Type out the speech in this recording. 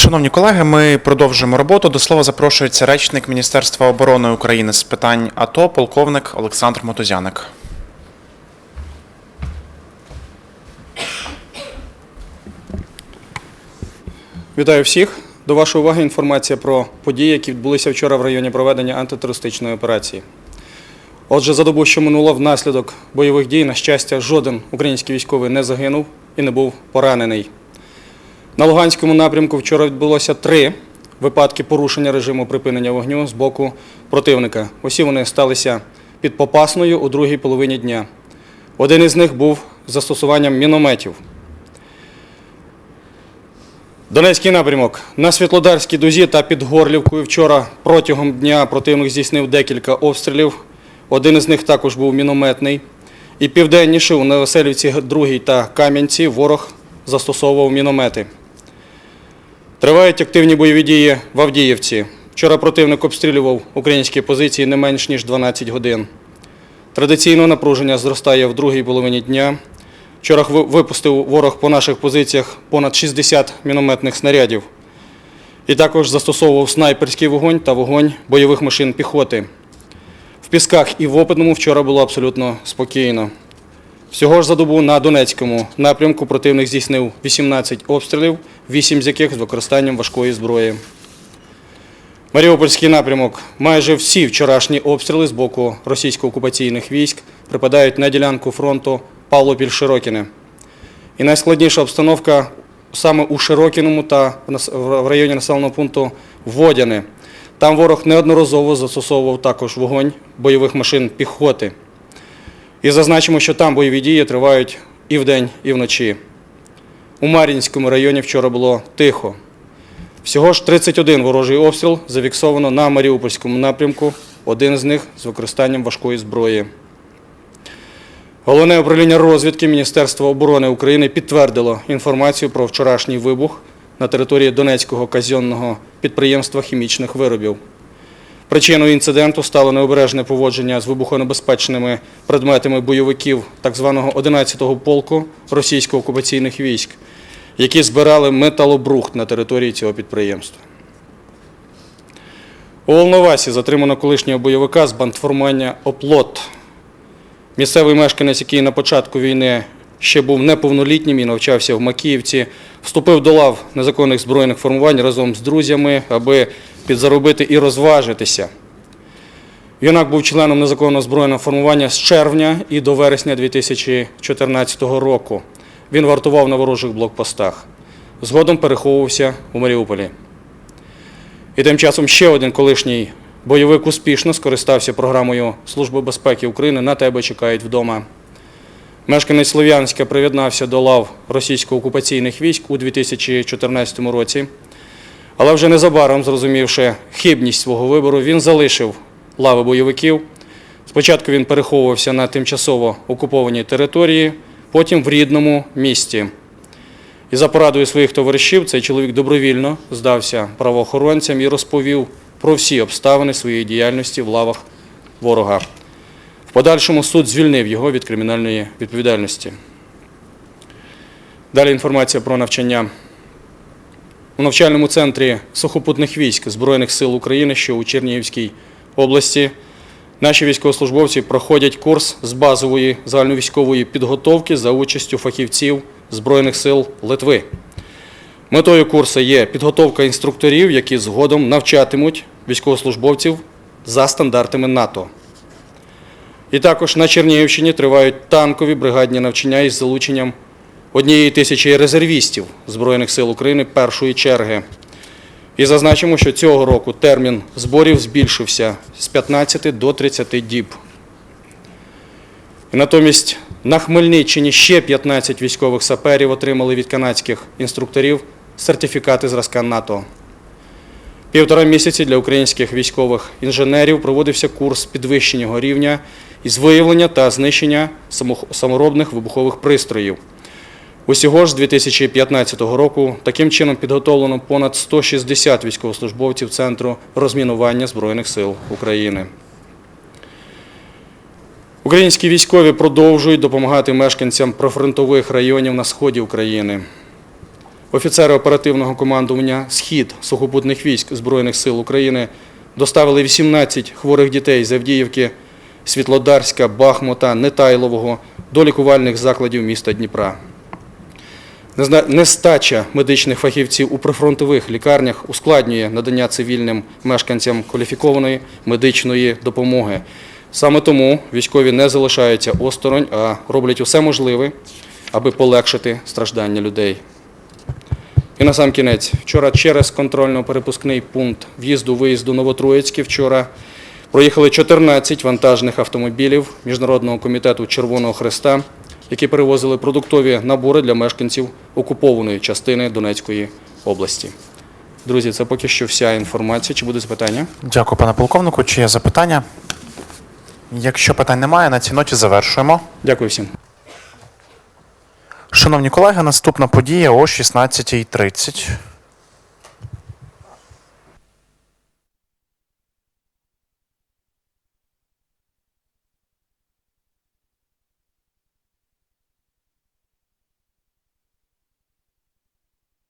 Шановні колеги, ми продовжуємо роботу. До слова запрошується речник Міністерства оборони України з питань АТО, полковник Олександр Мотузяник. Вітаю всіх. До вашої уваги інформація про події, які відбулися вчора в районі проведення антитерористичної операції. Отже, за добу, що минуло внаслідок бойових дій, на щастя, жоден український військовий не загинув і не був поранений. На Луганському напрямку вчора відбулося три випадки порушення режиму припинення вогню з боку противника. Усі вони сталися під Попасною у другій половині дня. Один із них був застосуванням мінометів. Донецький напрямок. На Світлодарській дузі та під Горлівкою вчора протягом дня противник здійснив декілька обстрілів. Один із них також був мінометний. І південніше у Новоселівці 2 та Кам'янці ворог застосовував міномети. Тривають активні бойові дії в Авдіївці. Вчора противник обстрілював українські позиції не менш ніж 12 годин. Традиційно напруження зростає в другій половині дня. Вчора випустив ворог по наших позиціях понад 60 мінометних снарядів. І також застосовував снайперський вогонь та вогонь бойових машин піхоти. В Пісках і в Опитному вчора було абсолютно спокійно. Всього ж за добу на Донецькому напрямку противник здійснив 18 обстрілів, 8 з яких з використанням важкої зброї. Маріупольський напрямок. Майже всі вчорашні обстріли з боку російсько-окупаційних військ припадають на ділянку фронту Павлопіль-Широкіне. І найскладніша обстановка саме у Широкіному та в районі населеного пункту Водяне. Там ворог неодноразово застосовував також вогонь бойових машин піхоти. І зазначимо, що там бойові дії тривають і вдень, і вночі. У Мар'їнському районі вчора було тихо. Всього ж 31 ворожий обстріл зафіксовано на Маріупольському напрямку, один з них з використанням важкої зброї. Головне управління розвідки Міністерства оборони України підтвердило інформацію про вчорашній вибух на території Донецького казенного підприємства хімічних виробів. Причиною інциденту стало необережне поводження з вибухонебезпечними предметами бойовиків так званого 11-го полку російсько-окупаційних військ, які збирали металобрухт на території цього підприємства. У Волновасі затримано колишнього бойовика з бандформування «Оплот». Місцевий мешканець, який на початку війни ще був неповнолітнім і навчався в Макіївці, вступив до лав незаконних збройних формувань разом з друзями, аби підзаробити і розважитися. Юнак був членом незаконного збройного формування з червня і до вересня 2014 року. Він вартував на ворожих блокпостах. Згодом переховувався у Маріуполі. І тим часом ще один колишній бойовик успішно скористався програмою Служби безпеки України на тебе чекають вдома. Мешканець Слов'янська приєднався до лав російсько-окупаційних військ у 2014 році. Але вже незабаром, зрозумівши хибність свого вибору, він залишив лави бойовиків. Спочатку він переховувався на тимчасово окупованій території, потім в рідному місті. І за порадою своїх товаришів цей чоловік добровільно здався правоохоронцям і розповів про всі обставини своєї діяльності в лавах ворога. В подальшому суд звільнив його від кримінальної відповідальності. Далі інформація про навчання. У навчальному центрі сухопутних військ Збройних сил України, що у Чернігівській області, наші військовослужбовці проходять курс з базової загальновійськової підготовки за участю фахівців Збройних сил Литви. Метою курсу є підготовка інструкторів, які згодом навчатимуть військовослужбовців за стандартами НАТО. І також на Чернігівщині тривають танкові бригадні навчання із залученням однієї тисячі резервістів Збройних сил України першої черги. І зазначимо, що цього року термін зборів збільшився з 15 до 30 діб. І натомість на Хмельниччині ще 15 військових саперів отримали від канадських інструкторів сертифікати зразка НАТО. Півтора місяці для українських військових інженерів проводився курс підвищеного рівня із виявлення та знищення саморобних вибухових пристроїв. Усього ж з 2015 року таким чином підготовлено понад 160 військовослужбовців Центру розмінування Збройних сил України. Українські військові продовжують допомагати мешканцям прифронтових районів на сході України. Офіцери оперативного командування Схід сухопутних військ Збройних сил України доставили 18 хворих дітей з Авдіївки, Світлодарська, Бахмута, Нетайлового до лікувальних закладів міста Дніпра. Нестача медичних фахівців у прифронтових лікарнях ускладнює надання цивільним мешканцям кваліфікованої медичної допомоги. Саме тому військові не залишаються осторонь, а роблять усе можливе, аби полегшити страждання людей. І на сам кінець, вчора через контрольно-перепускний пункт в'їзду-виїзду Новотроїцьке вчора проїхали 14 вантажних автомобілів Міжнародного комітету Червоного Христа, які перевозили продуктові набори для мешканців окупованої частини Донецької області. Друзі, це поки що вся інформація. Чи будуть запитання? Дякую, пане полковнику. Чи є запитання? Якщо питань немає, на цій ноті завершуємо. Дякую всім. Шановні колеги, наступна подія о 16.30.